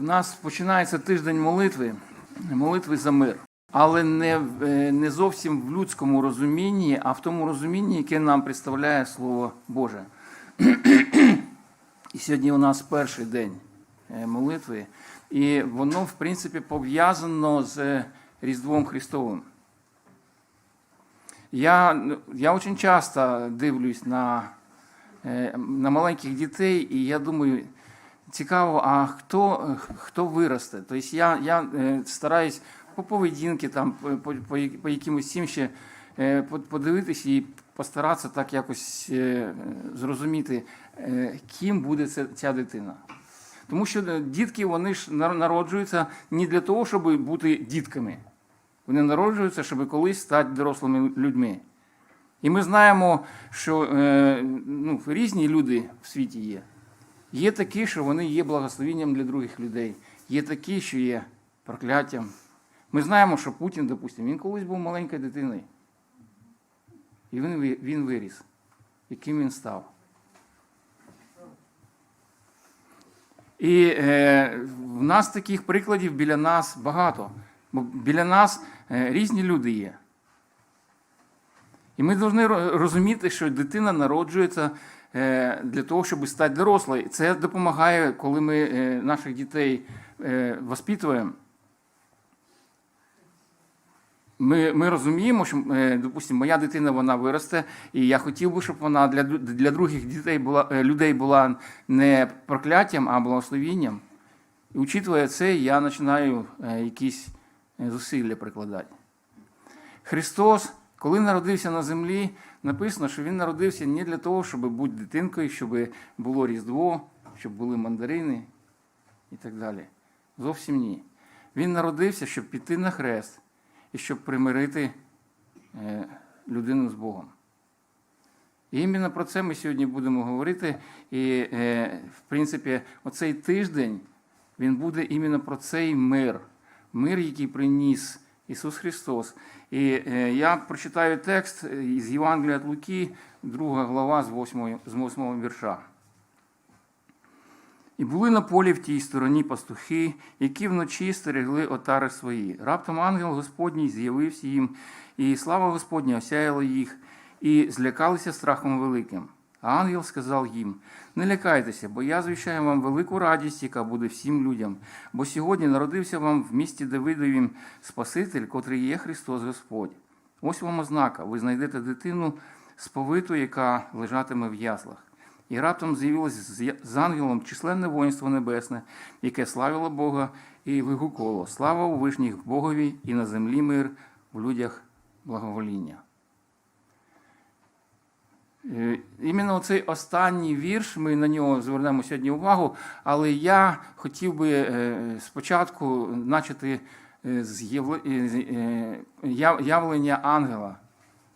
В нас починається тиждень молитви, молитви за мир. Але не, е, не зовсім в людському розумінні, а в тому розумінні, яке нам представляє Слово Боже. І сьогодні у нас перший день е, молитви, і воно, в принципі, пов'язано з Різдвом Христовим. Я, я дуже часто дивлюсь на, е, на маленьких дітей, і я думаю, цікаво, а хто, хто виросте? Тобто я, я е, стараюсь по поведінки, там, по, по, по якимось цим ще е, подивитись і постаратися так якось е, зрозуміти, ким буде ця, дитина. Тому що дітки вони ж народжуються не для того, щоб бути дітками. Вони народжуються, щоб колись стати дорослими людьми. І ми знаємо, що ну, різні люди в світі є. Є такі, що вони є благословенням для других людей. Є такі, що є прокляттям. Ми знаємо, що Путін, допустимо, він колись був маленькою дитиною. І він, він виріс. Яким він став. І е, в нас таких прикладів біля нас багато. Бо біля нас е, різні люди є. І ми повинні розуміти, що дитина народжується для того, щоб стати дорослою. Це допомагає, коли ми е, наших дітей е, воспитуємо. Ми, ми розуміємо, що, е, допустимо, моя дитина вона виросте, і я хотів би, щоб вона для, для других дітей була, е, людей була не прокляттям, а благословінням. І учитывая це, я починаю е, якісь е, зусилля прикладати. Христос, коли народився на землі, написано, що Він народився не для того, щоб бути дитинкою, щоб було Різдво, щоб були мандарини і так далі. Зовсім ні. Він народився, щоб піти на хрест і щоб примирити е, людину з Богом. І іменно про це ми сьогодні будемо говорити. І, е, в принципі, оцей тиждень він буде іменно про цей мир, мир, який приніс Ісус Христос. І е, я прочитаю текст із Євангелія від Луки, 2 глава з 8, з 8 вірша. І були на полі в тій стороні пастухи, які вночі стерегли отари свої. Раптом ангел Господній з'явився їм, і слава Господня осяяла їх, і злякалися страхом великим. А ангел сказав їм: Не лякайтеся, бо я звіщаю вам велику радість, яка буде всім людям. Бо сьогодні народився вам в місті Давидовім Спаситель, котрий є Христос Господь. Ось вам ознака: ви знайдете дитину сповиту, яка лежатиме в яслах. І раптом з'явилось з- ангелом численне воїнство небесне, яке славило Бога і вигукувало Слава у вишніх Богові і на землі мир, в людях благовоління. Е, Іменно цей останній вірш, ми на нього звернемо сьогодні увагу, але я хотів би е, спочатку почати е, з явлення ангела,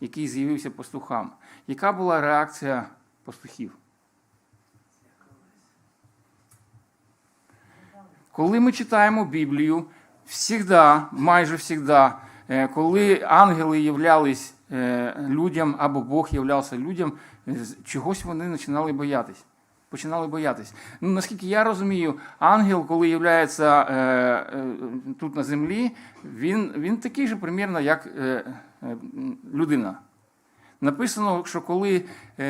який з'явився пастухам. Яка була реакція пастухів? Коли ми читаємо Біблію, всігда, майже всігда, коли ангели являлись е, людям або Бог являвся людям, е, чогось вони починали боятись. Починали боятись. Ну, наскільки я розумію, ангел, коли являється е, е, тут на землі, він, він такий же примірно, як е, е, людина. Написано, що коли е,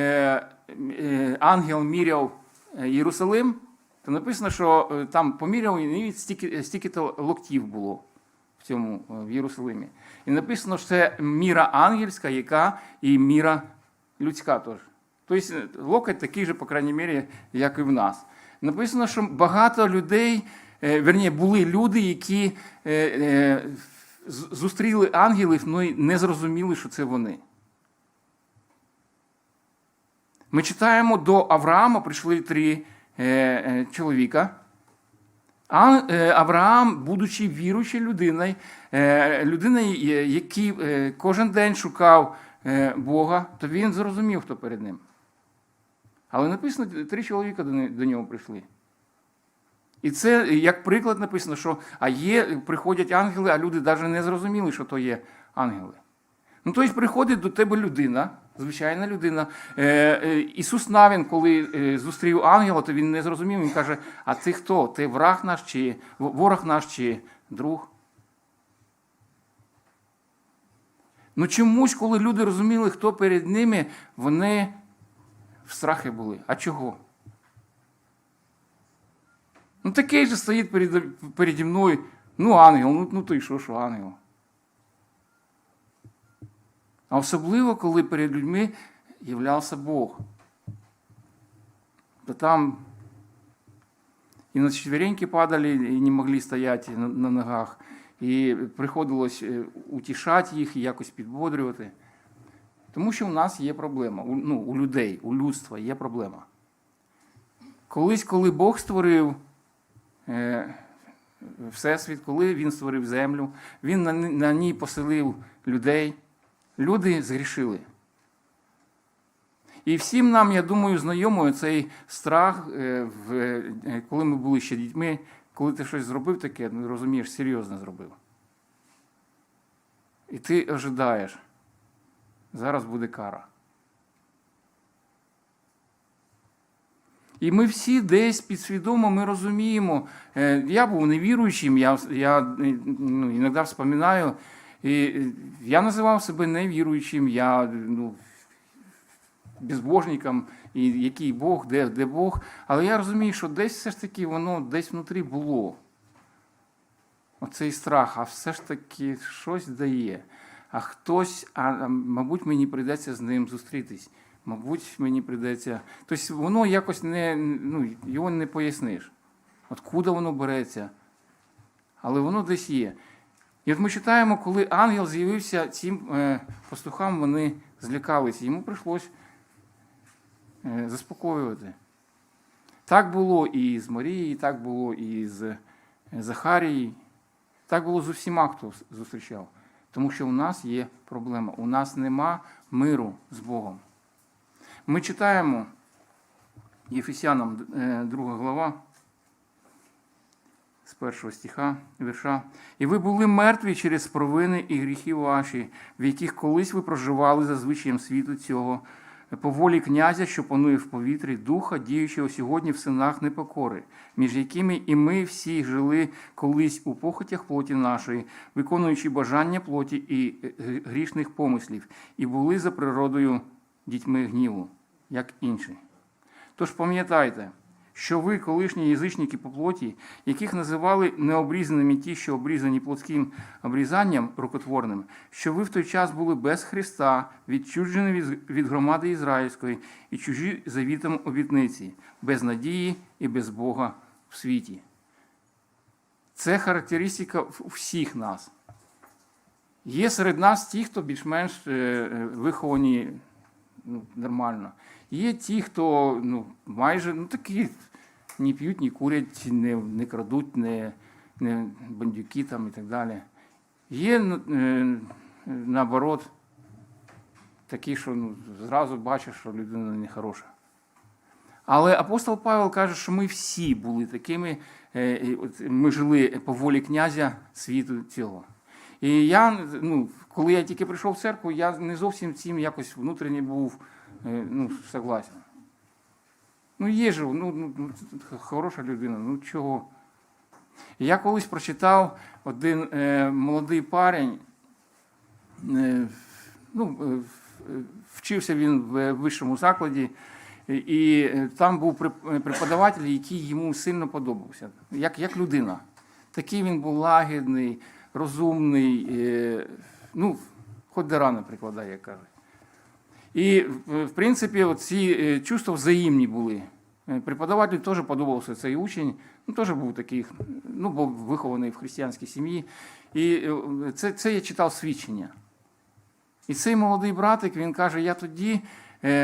е, ангел міряв е, Єрусалим, то написано, що е, там поміряв і стільки, стільки-то локтів було цьому е, в Єрусалимі. І написано, що це міра ангельська, яка і міра людська теж. Тобто е, локоть такий же, по крайній мірі, як і в нас. Написано, що багато людей, е, верні, були люди, які зустріли ангелів, але не зрозуміли, що це вони. Ми читаємо до Авраама прийшли три чоловіка. Е, Авраам, будучи віруючою людиною, е, людиною, е, який кожен день шукав Бога, то він зрозумів, хто перед ним. Але написано, три чоловіка до нього прийшли. І це як приклад написано, що а є, приходять ангели, а люди навіть не зрозуміли, що то є ангели. Ну, тобто приходить до тебе людина, Звичайна людина. Е, е, Ісус Навін, коли е, зустрів ангела, то він не зрозумів. Він каже: А ти хто? Ти враг наш, чи ворог наш, чи друг? Ну чомусь, коли люди розуміли, хто перед ними, вони в страхи були. А чого? Ну такий же стоїть перед, переді мною. Ну, ангел, ну, ну й що, що ангел. А особливо, коли перед людьми являвся Бог. То там і на четвереньки падали, і не могли стояти на, ногах. І приходилось е, утішати їх і якось підбодрювати. Тому що у нас є проблема. У, ну, у людей, у людства є проблема. Колись, коли Бог створив е, Всесвіт, коли Він створив землю, Він на ній поселив людей, люди згрішили. І всім нам, я думаю, знайомий цей страх, е, е, коли ми були ще дітьми, коли ти щось зробив таке, ну розумієш, серйозно зробив. І ти ожидаєш, зараз буде кара. І ми всі десь підсвідомо ми розуміємо. Е, Я був невіруючим, я, я ну, іноді вспоминаю, і е, я називав себе невіруючим, я ну, безбожником, і який Бог, де, де Бог. Але я розумію, що десь все ж таки воно десь внутрі було. Оцей страх, а все ж таки щось дає. А хтось, а, мабуть, мені прийдеться з ним зустрітись. Мабуть, мені прийдеться. Тобто воно якось не, ну, його не поясниш. Откуда воно береться. Але воно десь є. І от ми читаємо, коли ангел з'явився цим е, пастухам, вони злякалися. Йому прийшлось е, заспокоювати. Так було і з Марією, так було і з е, Захарією. Так було з усіма, хто зустрічав. Тому що у нас є проблема. У нас нема миру з Богом. Ми читаємо Єфесянам, е, 2 глава, з першого стиха, вірша. І ви були мертві через провини і гріхи ваші, в яких колись ви проживали за звичаєм світу цього, по волі князя, що панує в повітрі, духа, діючого сьогодні в синах непокори, між якими і ми всі жили колись у похотях плоті нашої, виконуючи бажання плоті і е, грішних помислів, і були за природою дітьми гніву, як інші. Тож пам'ятайте, що ви, колишні язичники по плоті, яких називали необрізаними ті, що обрізані плотським обрізанням рукотворним, що ви в той час були без Христа, відчуджені від, громади ізраїльської і чужі завітом обітниці, без надії і без Бога в світі. Це характеристика всіх нас. Є серед нас ті, хто більш-менш е, е, виховані ну, нормально. Є ті, хто ну, майже ну, такі не п'ють, не курять, не, не крадуть, не, не бандюки там і так далі. Є е, наоборот такі, що ну, зразу бачиш, що людина нехороша. Але апостол Павел каже, що ми всі були такими, е, ми жили по волі князя світу цього. І я, ну, коли я тільки прийшов в церкву, я не зовсім цим якось внутрішньо був ну, согласен. Ну, ж, ну, ну, ну, хороша людина, ну чого? Я колись прочитав один е, молодий парень, е, ну, е, вчився він в вищому закладі, і- е, там був преподаватель, який йому сильно подобався, як, як людина. Такий він був лагідний, розумний, е, ну, хоч до рани прикладає, як кажуть. І, в принципі, ці е, чувства взаємні були. Е, Преподавателю теж подобався цей учень, ну, теж був такий, ну, був вихований в християнській сім'ї. І е, це, це я читав свідчення. І цей молодий братик, він каже: я тоді,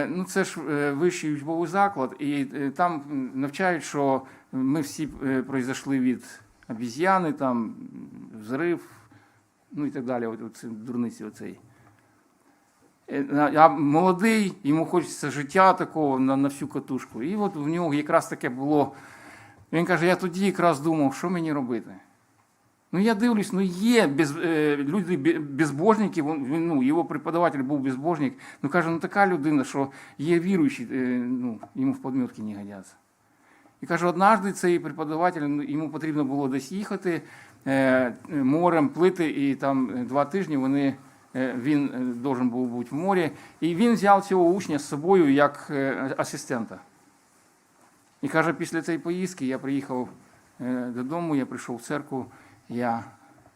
ну це ж вищий учбовий заклад, і там навчають, що ми всі произошли від обіз'яни, там взрив, ну і так далі. Оце дурниці оцей. Е, А молодий, йому хочеться життя такого на, на всю катушку. І от в нього якраз таке було. Він каже: я тоді якраз думав, що мені робити. Ну я дивлюсь, ну є без, е, люди бе- безбожники, він, ну, його преподаватель був безбожник. Ну каже, ну така людина, що є віруючі, е, ну, йому в подмітки не годяться. І каже, однажды цей преподаватель, ну, йому потрібно було десь їхати е, морем, плити, і там е, два тижні вони, він е, должен був бути в морі. І він взяв цього учня з собою як е, асистента. І каже, після цієї поїздки я приїхав е, додому, я прийшов в церкву, я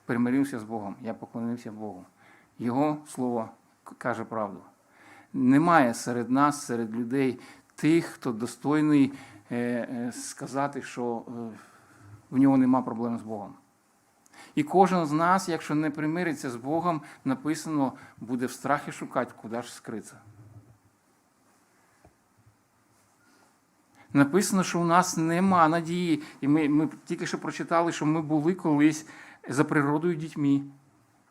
примирився з Богом, я поклонився Богу. Його слово каже правду. Немає серед нас, серед людей тих, хто достойний е, е, сказати, що е, в нього нема проблем з Богом. І кожен з нас, якщо не примириться з Богом, написано, буде в страхі шукати, куди ж скритися. Написано, що у нас нема надії. І ми, ми тільки що прочитали, що ми були колись за природою дітьми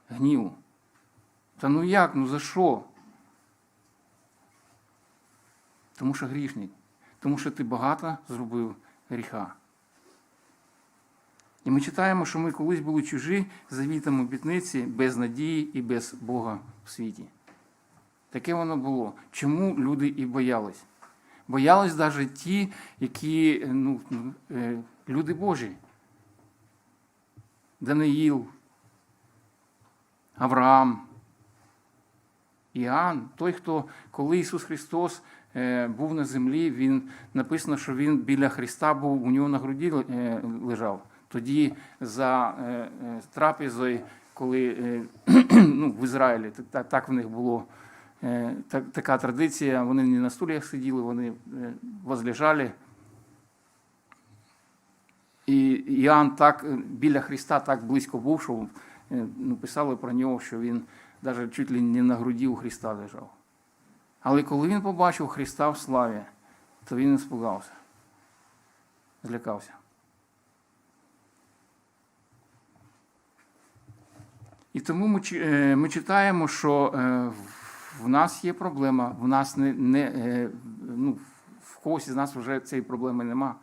гніву. Та ну як? Ну за що? Тому що грішник. Тому що ти багато зробив гріха. І ми читаємо, що ми колись були чужі завітом обітниці без надії і без Бога в світі. Таке воно було. Чому люди і боялись? Боялись навіть ті, які ну, е, люди Божі. Даниїл, Авраам, Іоанн, той, хто, коли Ісус Христос е, був на землі, він написано, що Він біля Христа був, у нього на груді е, лежав. Тоді за е, е, трапезою, коли е, ну, в Ізраїлі, так, так в них було так, така традиція, вони не на стульях сиділи, вони возлежали. І Іоанн так біля Христа так близько був, що ну, писали про нього, що він навіть чуть ли не на груді у Христа лежав. Але коли він побачив Христа в славі, то він не спугався, злякався. І тому ми, е, читаємо, що е, в- нас є проблема, в нас не, не е, ну, в когось із нас вже цієї проблеми нема.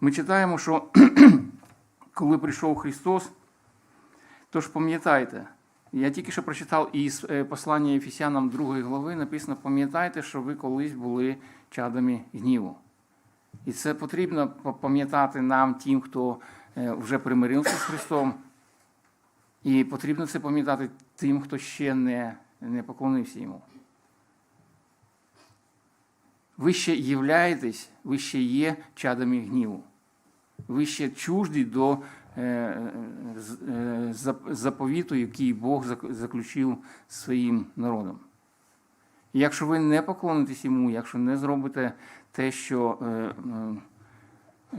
Ми читаємо, що коли прийшов Христос, то ж пам'ятайте, я тільки що прочитав із послання Ефесянам 2 глави, написано: пам'ятайте, що ви колись були чадами гніву. І це потрібно пам'ятати нам, тим, хто вже примирився з Христом. І потрібно це пам'ятати тим, хто ще не, не поклонився йому. Ви ще являєтесь, ви ще є чадами гніву. Ви ще чужді до е, е, заповіту, який Бог заключив своїм народом. Якщо ви не поклонитесь йому, якщо не зробите те, що е, е,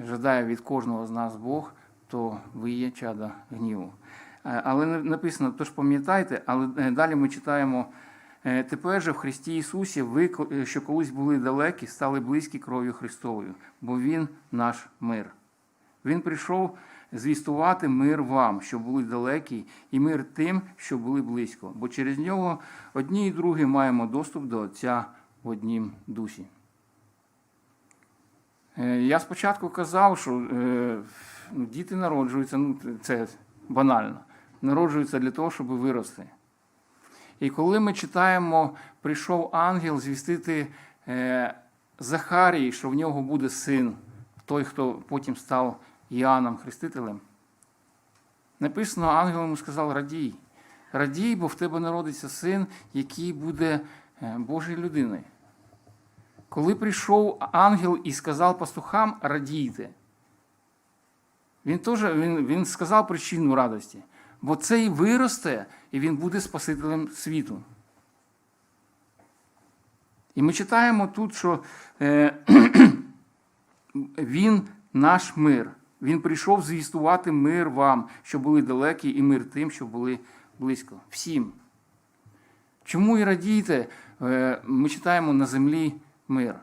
жадає від кожного з нас Бог, то ви є чада гніву. Е, Але написано, тож пам'ятайте, але е, далі ми читаємо. «Е, Тепер же в Христі Ісусі ви, що колись були далекі, стали близькі кров'ю Христовою, бо Він наш мир. Він прийшов звістувати мир вам, що були далекі, і мир тим, що були близько, бо через нього одні і другі маємо доступ до Отця в однім дусі. Я спочатку казав, що ну, діти народжуються, ну це банально, народжуються для того, щоб вирости. І коли ми читаємо, прийшов ангел звістити е, Захарії, що в нього буде син, той, хто потім став Іоанном Хрестителем, написано, ангел йому сказав: Радій, радій, бо в тебе народиться син, який буде е, Божою людиною. Коли прийшов ангел і сказав пастухам, радійте, він теж він, він сказав причину радості, бо цей виросте і він буде Спасителем світу. І ми читаємо тут, що е, він наш мир. Він прийшов звістувати мир вам, що були далекі, і мир тим, що були близько. Всім. Чому і радійте? Е, Ми читаємо на землі мир.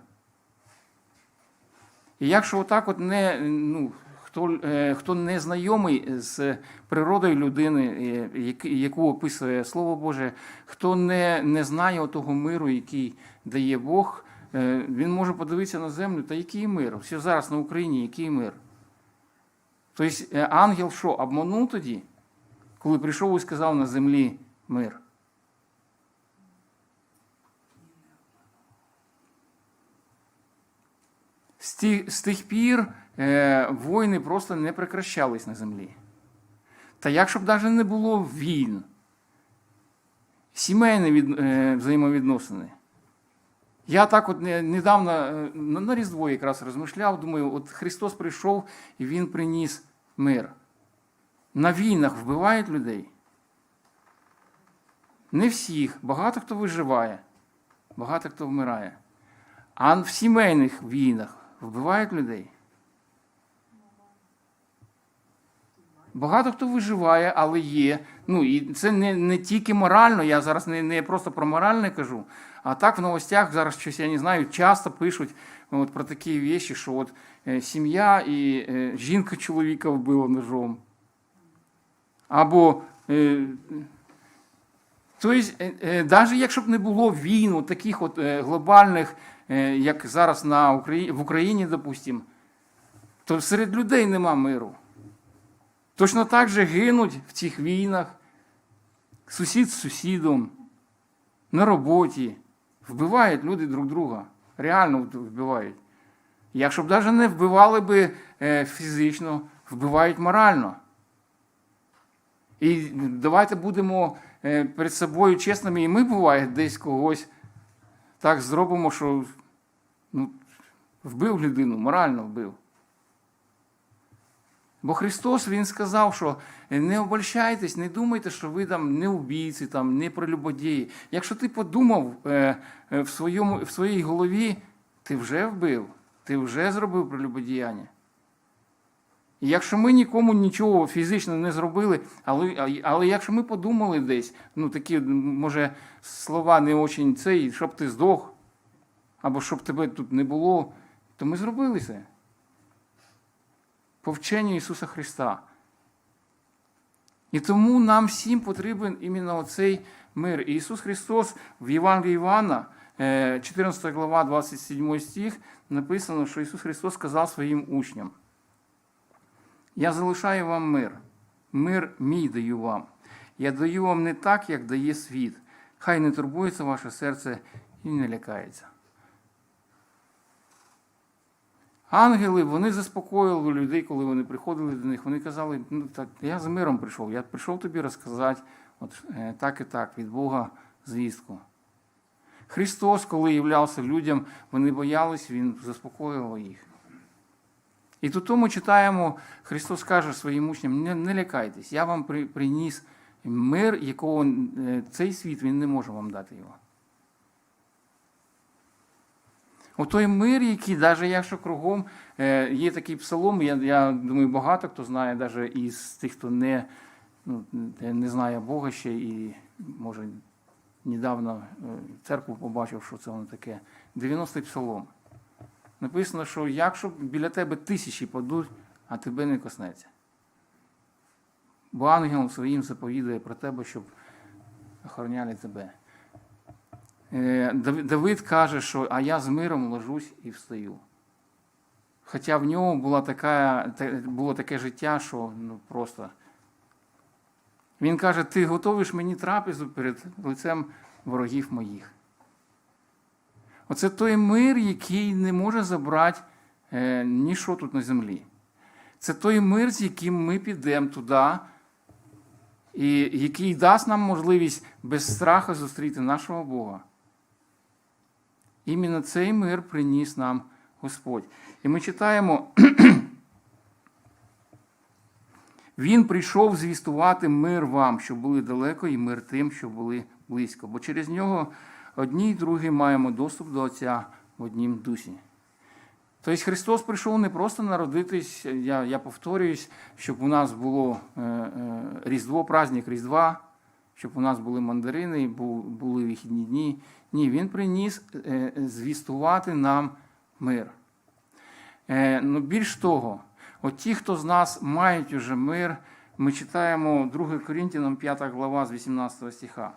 І якщо отак от не, ну, хто, е, хто не знайомий з природою людини, е, яку описує Слово Боже, хто не, не знає того миру, який дає Бог, е, він може подивитися на землю, та який мир? Все зараз на Україні, який мир? Тобто ангел що, обманув тоді, коли прийшов і сказав на землі мир? З тих пір е, війни просто не прекращались на землі. Та як щоб навіть не було війн, сімейні від, е, взаємовідносини. Я так от недавно е, на, на Різдво якраз розмишляв, думаю, от Христос прийшов і Він приніс мир. На війнах вбивають людей. Не всіх, багато хто виживає, багато хто вмирає. А в сімейних війнах вбивають людей. Багато хто виживає, але є. Ну і це не, не тільки морально, я зараз не, не просто про моральне кажу, а так в новостях зараз щось я не знаю, часто пишуть от, про такі речі, що от е, сім'я і е, жінка чоловіка вбила ножом. Або е, Тобто, навіть якщо б не було війн, от таких от е, глобальних, е, як зараз на Украї... в Україні, допустимо, то серед людей нема миру. Точно так же гинуть в цих війнах сусід з сусідом, на роботі. Вбивають люди друг друга. Реально вбивають. Якщо б навіть не вбивали би е, фізично, вбивають морально. І давайте будемо е, перед собою чесними, і ми буває десь когось так зробимо, що ну, вбив людину, морально вбив. Бо Христос Він сказав, що не обольщайтесь, не думайте, що ви там не убійці, там, не прелюбодії. Якщо ти подумав е, е, в, своєму, в своїй голові, ти вже вбив, ти вже зробив прелюбодіяння. І якщо ми нікому нічого фізично не зробили, але, але якщо ми подумали десь, ну такі, може, слова не очень цей, щоб ти здох, або щоб тебе тут не було, то ми зробили це. По вченню Ісуса Христа. І тому нам всім потрібен іменно цей мир. І Ісус Христос в Євангелії Івана, е, 14 глава, 27 стих, написано, що Ісус Христос сказав своїм учням. Я залишаю вам мир, мир мій даю вам. Я даю вам не так, як дає світ. Хай не турбується ваше серце і не лякається. Ангели вони заспокоювали людей, коли вони приходили до них. Вони казали, ну так, я з миром прийшов, я прийшов тобі розказати от, е, так і так, від Бога звістку. Христос, коли являвся людям, вони боялись, Він заспокоював їх. І тут ми читаємо, Христос каже своїм учням, не, не лякайтесь, я вам при, приніс мир, якого е, цей світ він не може вам дати його. Отой мир, який, навіть якщо кругом е, є такий псалом, я, я думаю, багато хто знає, навіть із тих, хто не, ну, не знає Бога ще і, може, недавно е, церкву побачив, що це воно таке. 90-й псалом. Написано, що якщо біля тебе тисячі падуть, а тебе не коснеться. Бо ангел своїм заповідує про тебе, щоб охороняли тебе. Е, Давид каже, що а я з миром ложусь і встаю. Хоча в нього була така, було таке життя, що ну, просто. Він каже: ти готовиш мені трапезу перед лицем ворогів моїх. Оце той мир, який не може забрати е, ніщо тут на землі. Це той мир, з яким ми підемо туди, і який дасть нам можливість без страху зустріти нашого Бога. Іменно цей мир приніс нам Господь. І ми читаємо, Він прийшов звістувати мир вам, що були далеко, і мир тим, що були близько. Бо через нього одні й другі маємо доступ до Отця в однім дусі. Тобто Христос прийшов не просто народитись, я я повторююсь, щоб у нас було е, е, Різдво, праздник Різдва, щоб у нас були мандарини, були вихідні дні. Ні, Він приніс е, звістувати нам мир. Е, ну, Більш того, от ті, хто з нас мають уже мир, ми читаємо 2 Корінтянам 5 глава з 18 стиха.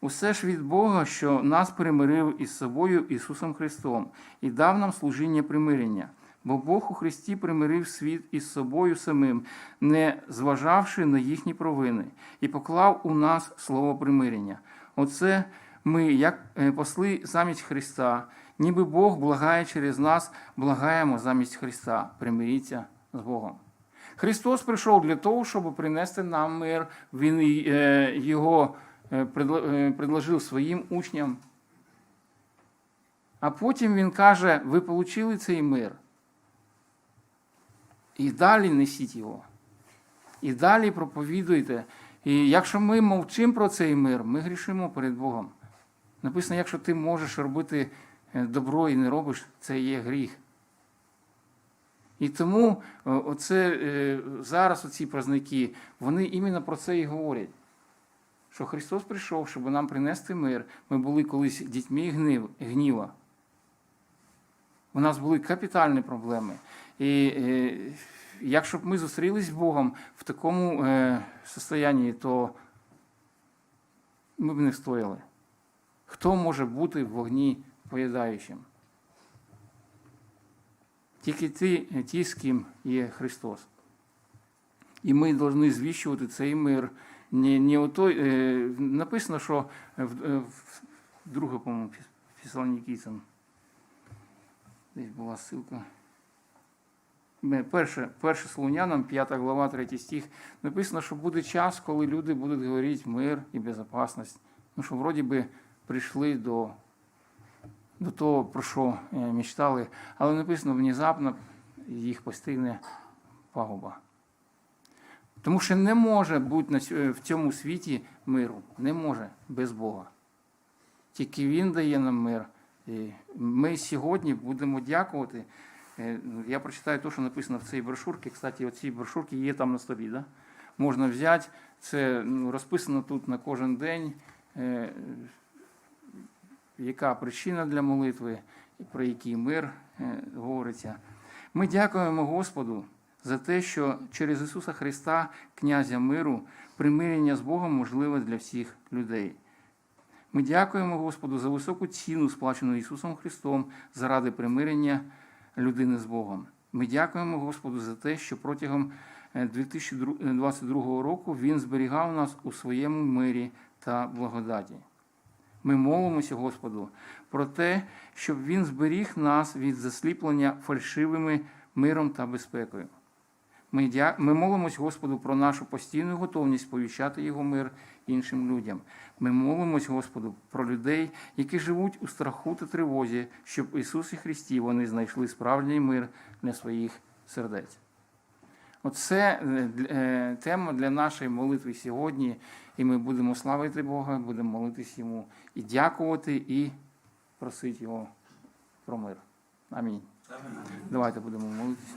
Усе ж від Бога, що нас примирив із собою Ісусом Христом і дав нам служіння примирення. Бо Бог у Христі примирив світ із собою самим, не зважавши на їхні провини, і поклав у нас слово примирення. Оце ми, як е, посли замість Христа, ніби Бог благає через нас, благаємо замість Христа. Примиріться з Богом. Христос прийшов для того, щоб принести нам мир. Він е, його е, предложив своїм учням. А потім він каже: ви отримали цей мир. І далі несіть його. І далі проповідуйте. І якщо ми мовчимо про цей мир, ми грішимо перед Богом. Написано, якщо ти можеш робити е, добро і не робиш, це є гріх. І тому е, оце, е, зараз оці праздники, вони іменно про це і говорять. Що Христос прийшов, щоб нам принести мир. Ми були колись дітьми гніва. У нас були капітальні проблеми. І якщо б ми зустрілись з Богом в такому состоянні, то ми б не стояли. Хто може бути в вогні поїдаючим? Тільки ті, ті, з ким є Христос. І ми повинні звіщувати цей мир. Не, не отой, е, написано, що в, е, в друге, по-моєму, Фесалонікійцям. Десь була ссылка. Е, Перше, перше Солунянам, 5 глава, 3 стих, написано, що буде час, коли люди будуть говорити мир і безпечність. Ну, що вроді би прийшли до, до того, про що е, мечтали, але написано внезапно їх постигне пагуба. Тому що не може бути в цьому світі миру. Не може без Бога. Тільки Він дає нам мир. І ми сьогодні будемо дякувати. Е, Я прочитаю те, що написано в цій брошурці. Кстати, оці брошурки є там на столі. Да? Можна взяти. Це ну, розписано тут на кожен день. Е, Яка причина для молитви, про який мир е, говориться. Ми дякуємо Господу за те, що через Ісуса Христа, князя миру, примирення з Богом можливе для всіх людей. Ми дякуємо Господу за високу ціну, сплачену Ісусом Христом заради примирення людини з Богом. Ми дякуємо Господу за те, що протягом е, 2022 року Він зберігав нас у своєму мирі та благодаті. Ми молимося Господу про те, щоб Він зберіг нас від засліплення фальшивими миром та безпекою. Ми, дя... ми молимось Господу про нашу постійну готовність повіщати Його мир іншим людям. Ми молимось Господу про людей, які живуть у страху та тривозі, щоб Ісусі Христі вони знайшли справжній мир для своїх сердець. Оце е, е, тема для нашої молитви сьогодні, і ми будемо славити Бога, будемо молитись Йому і дякувати, і просити Його про мир. Амінь. Давайте будемо молитися.